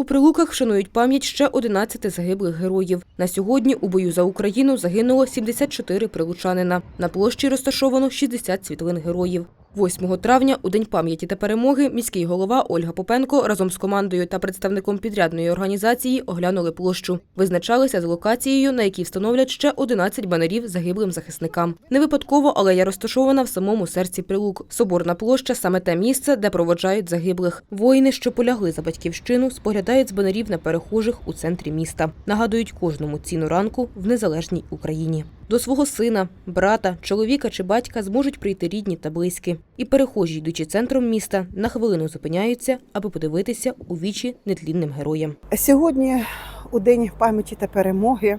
У Прилуках вшанують пам'ять ще 11 загиблих героїв. На сьогодні у бою за Україну загинуло 74 прилучанина. На площі розташовано 60 світлин героїв. 8 травня, у День пам'яті та перемоги, міський голова Ольга Попенко разом з командою та представником підрядної організації оглянули площу. Визначалися з локацією, на якій встановлять ще 11 банерів загиблим захисникам. Не випадково алея розташована в самому серці Прилук. Соборна площа саме те місце, де проводжають загиблих. Воїни, що полягли за батьківщину, споглядають з банерів на перехожих у центрі міста. Нагадують кожному ціну ранку в незалежній Україні. До свого сина, брата, чоловіка чи батька зможуть прийти рідні та близькі. І перехожі, йдучи центром міста, на хвилину зупиняються, аби подивитися у вічі нетлінним героям. Сьогодні, у День пам'яті та перемоги,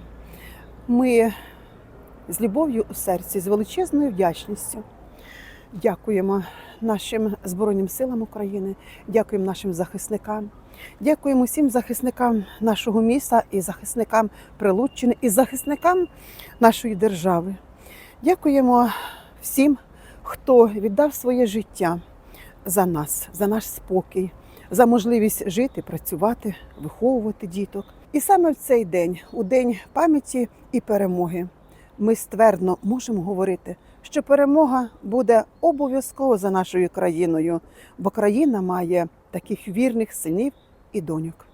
ми з любов'ю у серці, з величезною вдячністю дякуємо нашим Збройним силам України, дякуємо нашим захисникам, дякуємо всім захисникам нашого міста і захисникам Прилуччини, і захисникам нашої держави. Дякуємо всім, хто віддав своє життя за нас, за наш спокій, за можливість жити, працювати, виховувати діток. І саме в цей день, у день пам'яті і перемоги, ми ствердно можемо говорити, що перемога буде обов'язково за нашою країною, бо країна має таких вірних синів і доньок.